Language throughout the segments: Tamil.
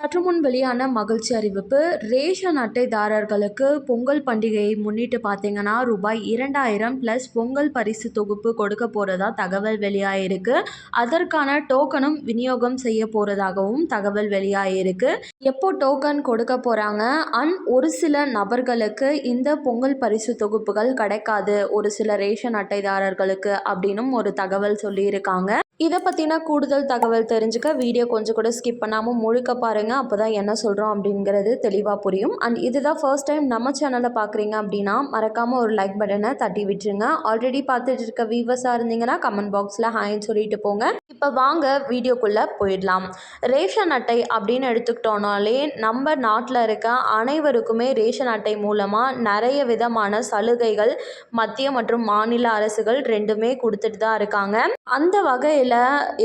சற்று முன் வெளியான மகிழ்ச்சி அறிவிப்பு ரேஷன் அட்டைதாரர்களுக்கு பொங்கல் பண்டிகையை முன்னிட்டு பார்த்தீங்கன்னா ரூபாய் இரண்டாயிரம் ப்ளஸ் பொங்கல் பரிசு தொகுப்பு கொடுக்க போகிறதா தகவல் வெளியாகிருக்கு அதற்கான டோக்கனும் விநியோகம் செய்ய போகிறதாகவும் தகவல் வெளியாகிருக்கு எப்போ டோக்கன் கொடுக்க போகிறாங்க அண்ட் ஒரு சில நபர்களுக்கு இந்த பொங்கல் பரிசு தொகுப்புகள் கிடைக்காது. ஒரு சில ரேஷன் அட்டைதாரர்களுக்கு அப்படின்னும் ஒரு தகவல் சொல்லியிருக்காங்க. இதை பற்றின கூடுதல் தகவல் தெரிஞ்சுக்க வீடியோ கொஞ்சம் கூட ஸ்கிப் பண்ணாமல் முழுக்க பாருங்கள் அப்போ தான் என்ன சொல்கிறோம் அப்படிங்கிறது தெளிவாக புரியும். அண்ட் இதுதான் ஃபர்ஸ்ட் டைம் நம்ம சேனலை பார்க்குறீங்க அப்படின்னா மறக்காமல் ஒரு லைக் பட்டனை தட்டி விட்டுருங்க. ஆல்ரெடி பார்த்துட்டு இருக்க வியூவர்ஸாக இருந்தீங்கன்னா கமெண்ட் பாக்ஸில் ஹாய்னு சொல்லிட்டு போங்க. இப்போ வாங்க வீடியோக்குள்ளே போயிடலாம். ரேஷன் அட்டை அப்படின்னு எடுத்துக்கிட்டோனாலே நம்ம நாட்டில் இருக்க அனைவருக்குமே ரேஷன் அட்டை மூலமாக நிறைய விதமான சலுகைகள் மத்திய மற்றும் மாநில அரசுகள் ரெண்டுமே கொடுத்துட்டு தான் இருக்காங்க. அந்த வகையில்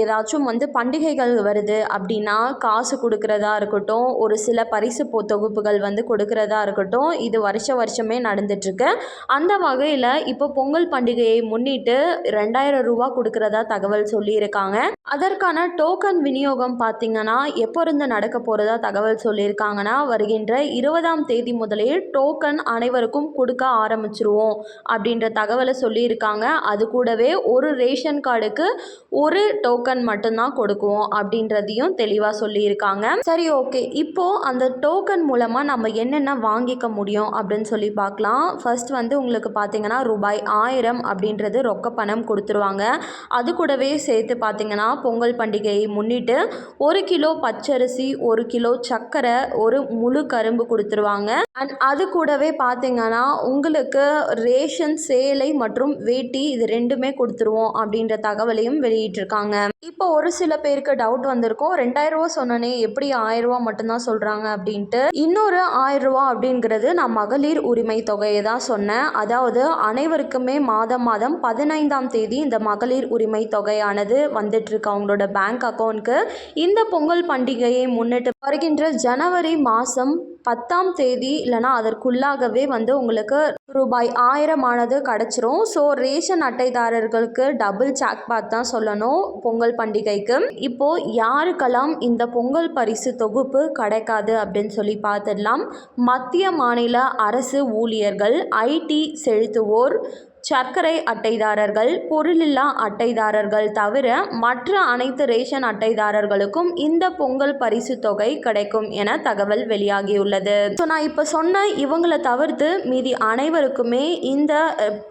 ஏதாச்சும் வந்து பண்டிகைகள் வருது அப்படின்னா காசு கொடுக்குறதா இருக்கட்டும் ஒரு சில பரிசு பொ தொகுப்புகள் வந்து கொடுக்குறதா இருக்கட்டும் இது வருஷ வருஷமே நடந்துட்டுருக்கு. அந்த வகையில் இப்போ பொங்கல் பண்டிகையை முன்னிட்டு ரெண்டாயிரம் ரூபா கொடுக்குறதா தகவல் சொல்லியிருக்காங்க. அதற்கான டோக்கன் விநியோகம் பார்த்திங்கன்னா எப்போ இருந்து நடக்க போகிறதா தகவல் சொல்லியிருக்காங்கன்னா வருகின்ற இருபதாம் தேதி முதலே டோக்கன் அனைவருக்கும் கொடுக்க ஆரம்பிச்சிருவோம் அப்படின்ற தகவலை சொல்லியிருக்காங்க. அது கூடவே ஒரு ரேஷன் கார்டுக்கு ஒரு டோக்கன் மட்டும்தான் கொடுக்குவோம் அப்படின்றதையும் தெளிவாக சொல்லியிருக்காங்க. சரி ஓகே இப்போது அந்த டோக்கன் மூலமாக நம்ம என்னென்ன வாங்கிக்க முடியும் அப்படின்னு சொல்லி பார்க்கலாம். ஃபர்ஸ்ட் வந்து உங்களுக்கு பார்த்தீங்கன்னா ரூபாய் ஆயிரம் அப்படின்றது ரொக்க பணம் கொடுத்துருவாங்க. அது கூடவே சேர்த்து பார்த்தீங்கன்னா பொங்கல் பண்டிகையை முன்னிட்டு ஒரு கிலோ பச்சரிசி ஒரு கிலோ சர்க்கரை ஒரு முழு கரும்பு கொடுத்துருவாங்க. அண்ட் அது கூடவே பார்த்தீங்கன்னா உங்களுக்கு ரேஷன் சேலை மற்றும் வேட்டி இது ரெண்டுமே கொடுத்துருவோம் அப்படின்ற தகவலையும் வெளியிட்டிருக்காங்க. இப்போ ஒரு சில பேருக்கு டவுட் வந்திருக்கும். ரெண்டாயிரம் ரூபா சொன்னனே எப்படி ஆயிரம் ரூபா மட்டும்தான் சொல்கிறாங்க அப்படின்ட்டு. இன்னொரு ஆயிரம் ரூபா அப்படிங்கிறது நான் மகளிர் உரிமை தொகையை தான் சொன்னேன். அதாவது அனைவருக்குமே மாதம் மாதம் பதினைந்தாம் தேதி இந்த மகளிர் உரிமை தொகையானது வந்துட்டுருக்கு அவங்களோட பேங்க் அக்கௌண்ட்க்கு இந்த பொங்கல் பண்டிகையை முன்னிட்டு வருகின்ற ஜனவரி மாதம் பத்தாம் தேதி இல்லைனா அதற்குள்ளாகவே வந்து உங்களுக்கு ரூபாய் ஆயிரமானது கிடச்சிரும். ஸோ ரேஷன் அட்டைதாரர்களுக்கு டபுள் ஜாக்பாட் தான் சொல்லணும் பொங்கல் பண்டிகைக்கு. இப்போது யாருக்கெல்லாம் இந்த பொங்கல் பரிசு தொகுப்பு கிடைக்காது அப்படின்னு சொல்லி பார்த்துடலாம். மத்திய மாநில அரசு ஊழியர்கள் ஐடி செலுத்துவோர் சர்க்கரை அட்டைதாரர்கள் பொருளில்லா அட்டைதாரர்கள் தவிர மற்ற அனைத்து ரேஷன் அட்டைதாரர்களுக்கும் இந்த பொங்கல் பரிசு தொகை கிடைக்கும் என தகவல் வெளியாகியுள்ளது. ஸோ நான் இப்போ சொன்ன இவங்களை தவிர்த்து மீதி அனைவருக்குமே இந்த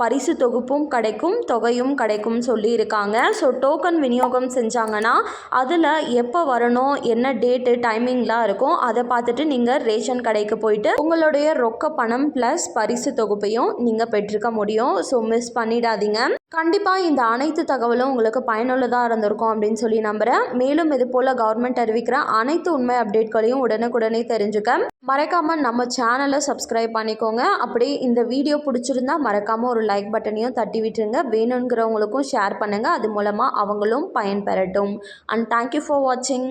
பரிசு தொகுப்பும் கிடைக்கும் தொகையும் கிடைக்கும் சொல்லியிருக்காங்க. ஸோ டோக்கன் விநியோகம் செஞ்சாங்கன்னா அதில் எப்போ வரணும் என்ன டேட்டு டைமிங்லாம் இருக்கும் அதை பார்த்துட்டு நீங்கள் ரேஷன் கடைக்கு போயிட்டு உங்களுடைய ரொக்க பணம் ப்ளஸ் பரிசு தொகுப்பையும் நீங்கள் பெற்றுக்க முடியும். ஸோ மிஸ் பண்ணிடாதீங்க. கண்டிப்பாக இந்த அனைத்து தகவலும் உங்களுக்கு பயனுள்ளதாக இருந்திருக்கும் அப்படின்னு சொல்லி நம்புகிறேன் மேலும் இது போல் கவர்மெண்ட் அறிவிக்கிற அனைத்து உண்மை அப்டேட்களையும் உடனுக்குடனே தெரிஞ்சுக்க. மறக்காமல் நம்ம சேனலை சப்ஸ்கிரைப் பண்ணிக்கோங்க. அப்படி இந்த வீடியோ பிடிச்சிருந்தா மறக்காமல் ஒரு லைக் பட்டனையும் தட்டி விட்டுருங்க. வேணுங்கிறவங்களுக்கும் ஷேர் பண்ணுங்கள் அது மூலமாக அவங்களும் பயன்பெறட்டும். அண்ட் தேங்க்யூ ஃபார் வாட்சிங்